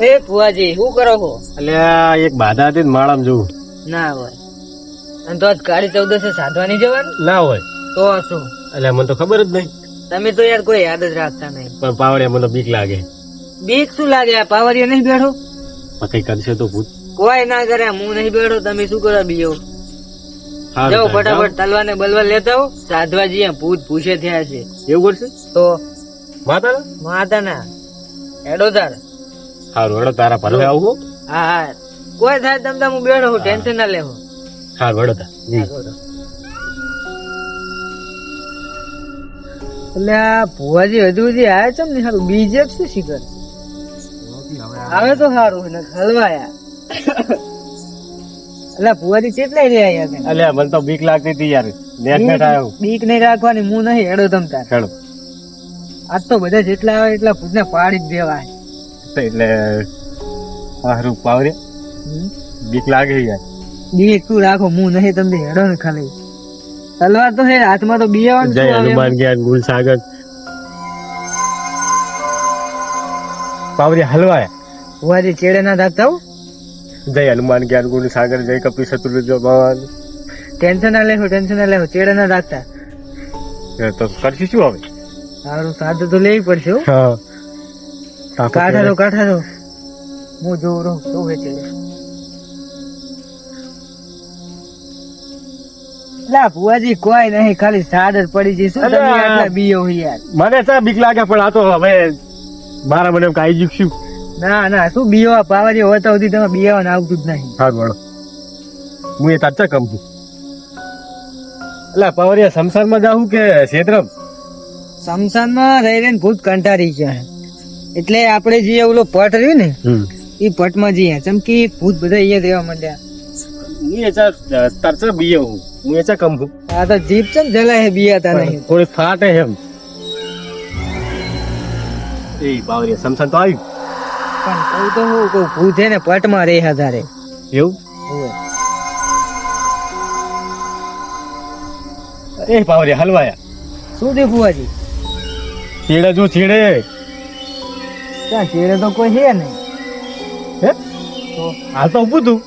એ ફુવાજી શું કરો છો? અલ્યા એક બાધા હતી માળામાં જોવું. ના હોય. અને તો આજ કાળી ચૌદસે સાધવાની જવાનું? ના હોય. તો શું? એટલે મને તો ખબર જ નહીં. તમે તો યાર કોઈ યાદ જ રાખતા નહીં. પણ પાવડિયા મને બીક લાગે. બીક શું લાગે? આ પાવડિયા નહીં બેઠો? કઈ કરશે તો ભૂત કોઈ ના કરે હું નહીં બેઠો તમે શું કરો બીજો? જાઓ ફટાફટ તલવા ને બલવા લેતા હો સાધવાજી ભૂત ભૂસે થયા છે. એવું કરશે? તો? માતા માતા ના તાર. સારું હેડો તારા ભરવે આવું હા. હા કોઈ થાય તમ તમ હું બેઠો હું ટેન્શન ના લેવો. હા વડો તા. એટલે આ ભુવાજી હજુ હજી આવ્યા છે ને સારું બીજે શું શીખર? આવે તો સારું ને હલવાયા. એટલે ભુવાજી કેટલા રહ્યા અલ્યા મને તો બીક લાગતી હતી યાર. નેટ નેટ આવ્યો બીક નહીં રાખવાની હું નહીં હેડો તમ તાર. હેડો. આજ તો બધા જેટલા આવે એટલા ભૂતને પાડી જ દેવાય. એટલે સારું પાવરે. બીક લાગે યાર. બીક તું રાખો હું નહીં તમને હેડો ને ખાલી. તલવાર તો હે હાથમાં તો બિયાવાનું જય હનુમાન જ્ઞાન ગુલ સાગર પાવરે હલવાય. ભુવાજી ચેડે ના દાતા હો. જય હનુમાન જ્ઞાન ગુણ સાગર જય કપી શત્રુ ભગવાન. ટેન્શન ના લેહો ટેન્શન ના લેહો ચેડે ના દાતા તો કરશું શું હવે? સારું સાધુ તો લેવી પડશે હો. હા તાકો કાઢા દો કાઢા દો હું જોઉં રહું શું હે છે? લા ભુવાજી કોઈ નહીં ખાલી સાદર પડી જઈ શું તમે આટલા બીયો યાર? મને તો બીક લાગે પણ આ તો હવે મારા મને કાઈ જીક્ષ્યું ના ના શું બીયો પાવાજી હોતા સુધી તમે બીયાવાનું આવતું જ નહીં. હા બોલો. હું એ તાચા કમ છું. એટલે પાવરિયા સંસારમાં જાઉં કે શેત્રમ શમશાનમાં રહી રહીને ભૂત કંટાળી ગયા. એટલે આપણે જે ઓલો પટ રહ્યું ને એ પટમાં જઈએ. ચમકી ભૂત બધા અહીંયા રહેવા માંડ્યા. હું એચા તારચા બીએ હું. હું એચા કમ હું આ તો જીપ ને જલા હે બિયાતા નહીં. થોડી ફાટે એમ. એ બાવરી સમસન તો આવ્યું. પણ કહું તો હું કહું ભૂત હે ને પટમાં રહે હજારે એવું? એ પાવરિયા હલવાયા. શું થયું ફુવાજી છેડે જો છેડે ત્યાં શેરે તો કોઈ છે નહીં. હે? તો હાલ તો ઊભું તું.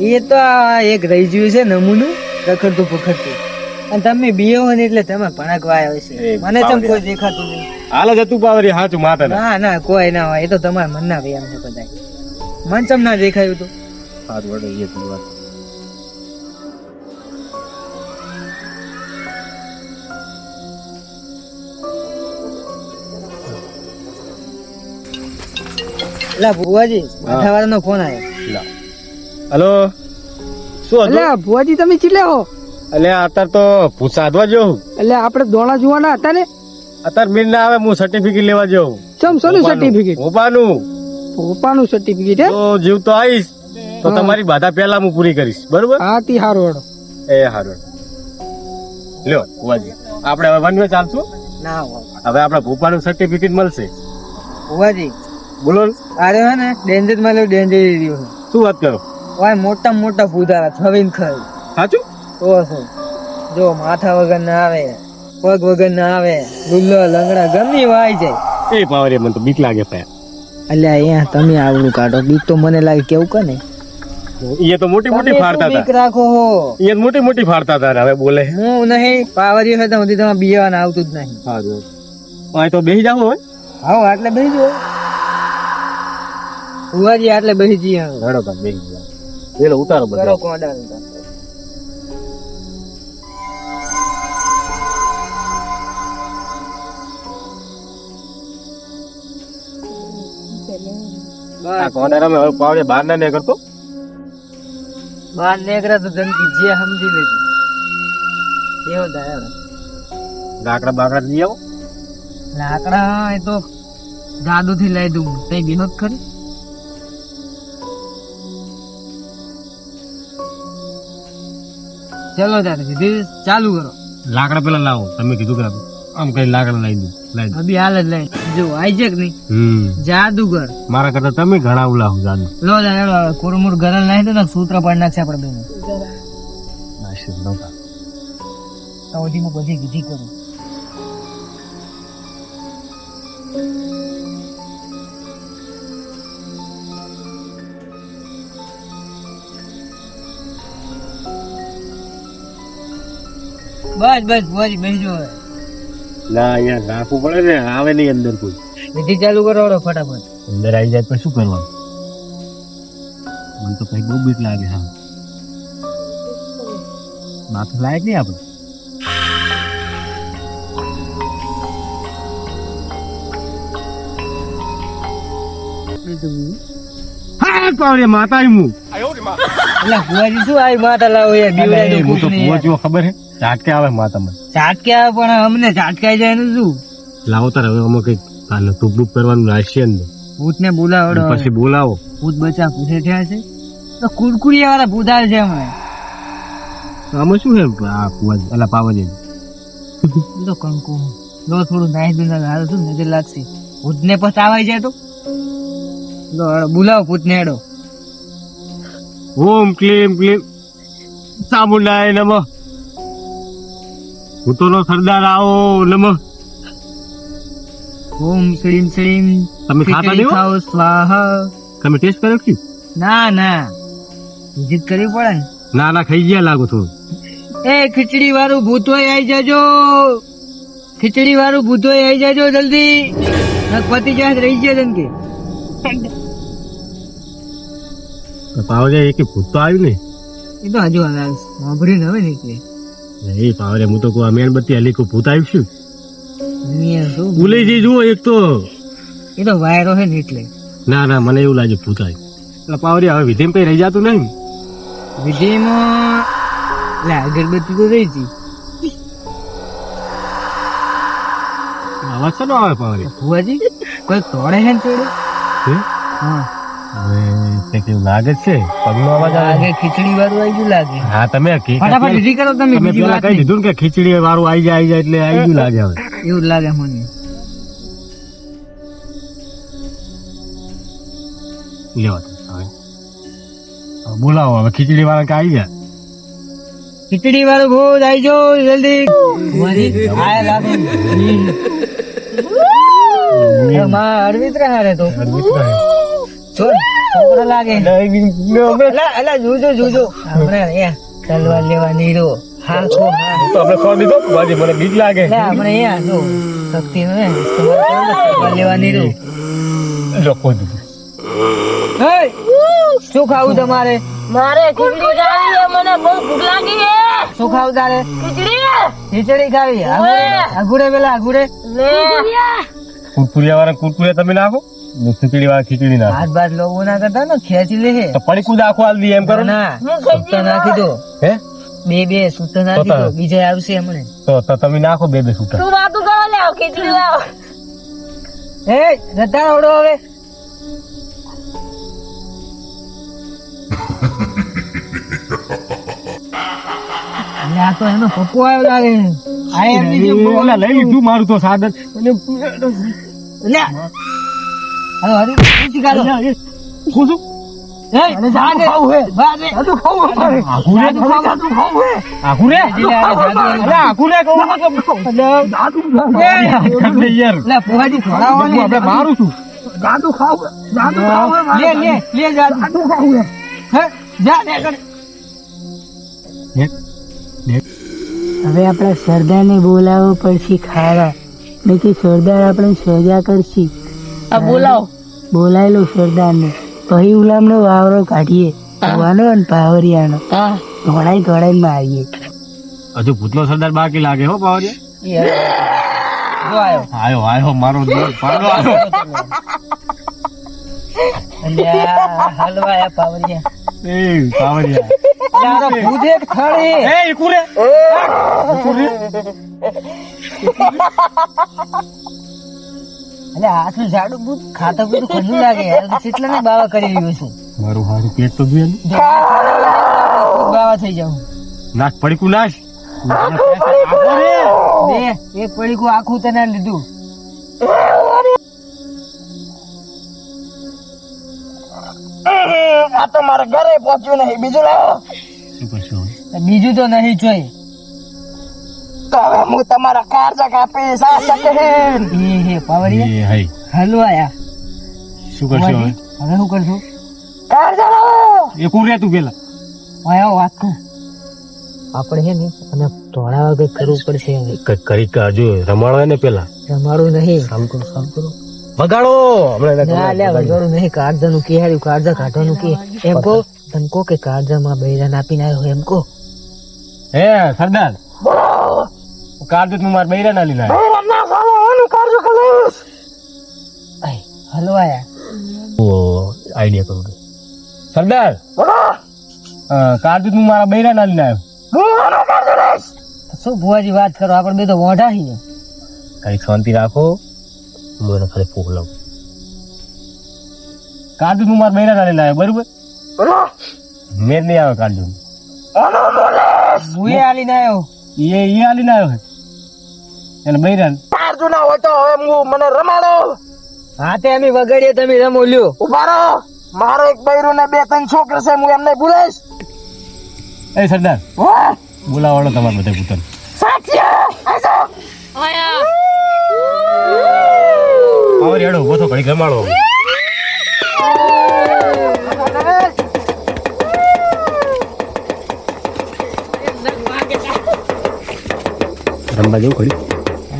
એ તો એક રહી ગયું છે નમૂનું રખડતું પખડતું. અને તમે હોય ને એટલે તમે ભણકવા આવ્યો છે. એ મને તમ કોઈ દેખાતું નહીં. હાલ જ હતું પાવરી હાચું માતા ના. ના કોઈ ના હોય. એ તો તમારા મનના વ્યામ છે બધા મન ચમ ના દેખાયું તું? સારું વડે એ વાત એટલે ભુવાજી માથાવાળાનો ફોન આવ્યો હલો? શું હતું? એટલે ભુવાજી તમે ચીલે હો? એટલે અત્યારે તો પૂછાદવા જવું એટલે આપણે દોણા જોવાના હતા ને? અત્યારે મીર ના આવે હું સર્ટિફિકેટ લેવા જો ચમ ભોપાનું પપ્પાનું સર્ટિફિકેટ તો જીવ તો આવીશ. તો તમારી બાધા પહેલા હું પૂરી કરીશ. બરોબર? હા તી હારો હેડો એ હારો લ્યો ભુવાજી આપણે હવે વન વે ચાલશું? ના હવે આપણે ભૂપાનું સર્ટિફિકેટ મળશે. ભુવાજી બોલો અરે હે ને ડેન્જરમાં ડેન્જર રહ્યો શું વાત કરો? ઓય મોટા મોટા ભૂતારા થવીને ખરી. સાચું? તો છે જો માથા વગર ના આવે પગ વગર ના આવે ગુલ્લો લંગડા ગમી વાય જાય. એ પાવરે મને તો બીક લાગે પે અલ્યા અહીંયા તમે આવડું કાઢો. બીક તો મને લાગે કેવું કને? એ તો મોટી મોટી ફાડતા બીક હતા. રાખો હો? એ મોટી મોટી ફાડતા હતા હવે બોલે. હું નહીં પાવરી હોય તો સુધી તમે બીવાના આવતું જ નહીં. સારું અહીં તો બેસી જાવ હોય. હા એટલે બેસી જો ભુવાજી આટલે બેસી જઈએ ઘડો રડો બેસી જાવ પેલો ઉતારો કરો બધો કોડા આ કોને રમે હવે પાવડે બહાર ના ને કરતો બહાર નીકળ્યા તો જંગી જે સમજી લેજો. એવો થાય લાકડા બાકડા લઈ આવો. લાકડા એ તો જાદુ થી લઈ દઉં. તઈ બિનોદ ખરી? ચલો તારે સીધી ચાલુ કરો. લાકડા પેલા લાવો. તમે કીધું કે આમ કઈ લાકડા લઈ દઉં લઈ દઉં. અભી હાલ જ લઈ. જો આઈ છે કે નહીં? જાદુગર. મારા કરતા તમે ઘણા ઉલા હું જાદુ. લો જાડો કુરમુર ગરલ નાખી દો ને સૂત્ર પણ નાખશે આપણે બેન. નાશી નહોતા. તો બધી વિધિ કરું. બસ બસ ભુવાજી બેસજો હવે. ના અહીંયા રાખવું પડે ને આવે નહીં અંદર કોઈ. વિધિ ચાલુ કરો ફટાફટ. અંદર આવી જાય તો શું કરવાનું? મને તો કઈ બહુ બીક લાગે હા. માથું લાયક નહીં આપણે? હા પાવડે માતા હું એટલે ભુવાજી શું આવી માતા લાવો યાર બીવડાય હું તો ભુવાજી ખબર હે ઝાટકે આવે માતા મને. ઝાટકે આવે પણ અમને ઝાટકાઈ જાય ને શું? લાવો તાર હવે અમે કઈ આને ટૂંક બૂક કરવાનું રાખીએ ને ભૂતને બોલાવડો પછી બોલાવો. ભૂત બચા પૂછે થયા છે? તો કુરકુરિયા વાળા ભૂતાર છે અમે આમાં શું છે? આ ભુવાજી અલા પાવાજી. તો કંકુ. લો થોડું નાહી દુના હાલ શું નજર લાગશે? ભૂતને પતાવાઈ જાય તો? બોલાવો ભૂતને હેડો. ઓમ ક્લીમ ક્લીમ. ચામુંડાય નમ. ભૂતોનો સરદાર આવો નમ. ઓમ શ્રીમ શ્રીમ. તમે ખાતા દેવો ખાઓ સ્વાહા. તમે ટેસ્ટ કર્યો કે ના ના. જીત કરવી પડે ને. ના ના ખાઈ ગયા લાગો છો. એ ખીચડી વાળું ભૂતો આવી જજો. ખીચડી વાળું ભૂતો આવી જજો જલ્દી. પતિ જાય રહી જાય કે? પાવરે એક ભૂત તો આવ્યું ને? એ તો હજુ આવે સાંભળ્યું હવે હોય ને કે એ પાવરે હું તો કહું મેણબત્તી હલી કોઈ ભૂત આવ્યું શું ભૂલેજી જુઓ એક તો. એ તો વાયરો છે ને એટલે. ના ના મને એવું લાગે ભૂત આવ્યું. એટલે પાવરે હવે વિધેમ કઈ રહી જતું નહીં? વિધિમાં એટલે અગરબત્તી તો રહી હતી. અવાજ શેનો આવે પાવરે? ભુવાજી કોઈ તોડે ને ચોડે હે? હવે લાગે છે? પગનો અવાજ આવે આગે ખીચડી વાળું આવી ગયું લાગે. હા તમે ફટાફટ વિધિ કરો તમે તમે બીજી વાત કહી દીધું કે ખીચડી વાળું આવી જાય આવી જાય એટલે આવી ગયું લાગે હવે. એવું લાગે મને. લેવા હવે. હવે બોલાવો હવે ખીચડી વાળા કે આવી જાય? ખીચડી વાળું ભૂત આવી જો જલ્દી. આયા લાગે. અરવિંદ હારે તો. છોડ છોકરો લાગે. એલા એલા જોજો જોજો. હમણાં તલવાર લેવા નીરો હા તો આપણે ખોવા દીધો બાજી મને બીક લાગે. લે અહીંયા જો શક્તિ ને ઇસ્તેમાલ કરો ને તલવાર લેવા દીધું શું ખાવું તમારે? મારે ખીચડી ખાવી છે મને બહુ ભૂખ લાગી છે. શું ખાવું તારે? ખીચડી. ખીચડી ખાવી ઓય. પેલા આગુડે લે. કુરકુરિયા વાળા કુરકુરિયા તમે નાખો. ખીચડી વાળા ખીચડી નાખો. હાથ બાદ લોકો ના કરતા ને ખેંચી લે તો પડીકું દાખો આલ દી એમ કરો ને. ના સૂતા નાખી દો. હે? બે બે સૂતા નાખી દો. બીજા આવશે હમણે. તો તો તમે નાખો બે બે છૂટા તું વાતું કરો લે ખીચડી લાવ. એ જતા આવડો હવે. આ તો એનો પપ્પો આવ્યો લાગે આ એમ બીજું લઈ લીધું મારું તો સાધન. હરી. શું ખાવું ખાવું. અરે આઘું રે કહું એ, એટલે યાર લે, ને. આપણે મારું છું લે, લે, લે, જાદુ હે. હે? જા, લે, કર. હવે આપણે સરદારને બોલાવવો પડશે ખાવા નહીં સરદાર આપણે સજા કરશે આ બોલાવો. બોલાયેલો સરદારને. પછી ઉલામનો વાવરો કાઢીએ. કુવાનો અને પાવરિયાનો. હા. ઘોડાઈ ઘોડાઈ આવીએ હજુ ભૂતલો સરદાર બાકી લાગે હો પાવરિયા? આયો. આયો મારો દોર પાડો આયો. હલવાયા પાવરિયા. એ પાવરિયા. ભૂત ખડી. એ અલ્યા, આટલું જાડું ભૂત ખાતો બધું ખંડું લાગે યાર. કેટલા ને બાવા કરી રહ્યો છું. મારું હારું પેટ તો જોઈએ બાવા થઈ જાઉં. નાશ પડીકું નાશ. બે એક પડીકું આખું તને લીધું. આ તો મારા ઘરે પહોંચ્યું નહીં. બીજું લાવો? બીજું તો નહીં જોઈ. હું તમારા કારજા કાપીશ આ શકે હે. હે પાવરિયા. એ હાલો આયા. શું કરશો હવે? હવે શું કરશો? કારજા લાવો એ કોણ રે તું પેલા. આયા વાત કર. આપણે હે ને અને ધોળાવા કઈ કરવું પડશે હવે. કંઈક કરી કાજો રમાડો ને પેલા. રમાડું નહીં. સામ કરો કામ કરો. વગાડો! હમણાં ના લે વગાડો નહીં. કારજા નું કે હાર્યું કાળજા કાઢવાનું કે. એમ કહો તન કહો કે કારજા માં બૈરાન આપીને આવ્યો એમ કો હે સરદાર. કાઢ તું માર બૈરા ના ના આય, હલવાયા. ઓ આઈડિયા કરું સરદાર કાઢ તું મારા બૈરા ના લઈશ શું ભુવાજી વાત કરો? આપણે બે તો મોઢા છીએ. કઈ શાંતિ રાખો. હું એને ખાલી ફૂક લઉં કાઢ તું મારા બૈરા ના લીધા બરોબર? મેર નહીં આવે કાઢ તું આલી ના આવ્યો એ એ આલીને આવ્યો છે. એને બૈરા પાર ના હોય તો હવે હું મને રમાડો. હા તે અમે વગાડીએ તમે રમો લ્યો. ઊભા રહો. મારો એક બૈરો ને બે ત્રણ છોકરા છે હું એમને બોલાઈશ એ સરદાર બોલાવાડો બોલાવાળો તમારે બધા પૂતન સાચી? આજો. પાવર હેડો ઊભો થો ઘડી રમાડો. રમવા જેવું ઘડી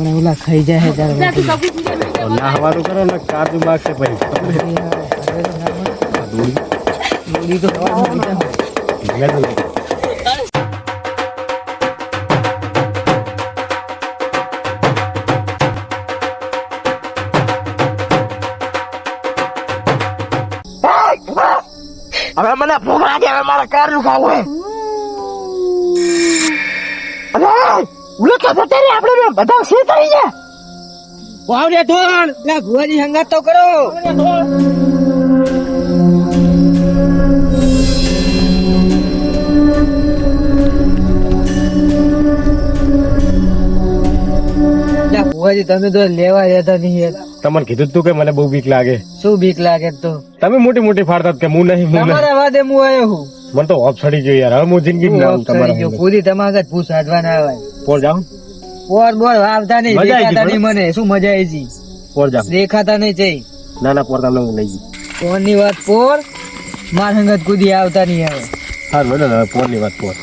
હમણાં ઓલા ખાઈ જાય છે ત્યારે ના હવાનું કરો ને કાજુ માગશે પછી મૂડી તો ખાવાનું બીજા હોય. હવે મને ભૂખ લાગે હવે મારે કાર્યું ખાવું હે અરે ઉલે જતા આપણે બધા સી થઈ ગયા? વાવડે ધોણ લા ભુવાજી હંગાત તો કરો. ભુવાજી તમે તો લેવા જતા નહીં યાર. તમને કીધું તું કે મને બહુ બીક લાગે. શું બીક લાગે તો? તમે મોટી મોટી ફાડતા કે હું નહીં તમારા વાદે હું આવ્યો હું. મને તો ઓફ સડી ગયો યાર. હવે હું જિંદગી ના આવું ચડી ગયો. તમારા પૂરી તમારા પૂછ હાડવા ના આવે. પોર જાઉં પોર બોર આવતા નહીં દેખાતા નહીં મને. શું મજા આવી જી પોર જાઉં દેખાતા નહીં જઈ ના ના પોર તમને લઈ જઈ પોરની વાત પોર માર હંગત કુદી આવતા નહીં આવે હા બોલો ને પોરની વાત પોર.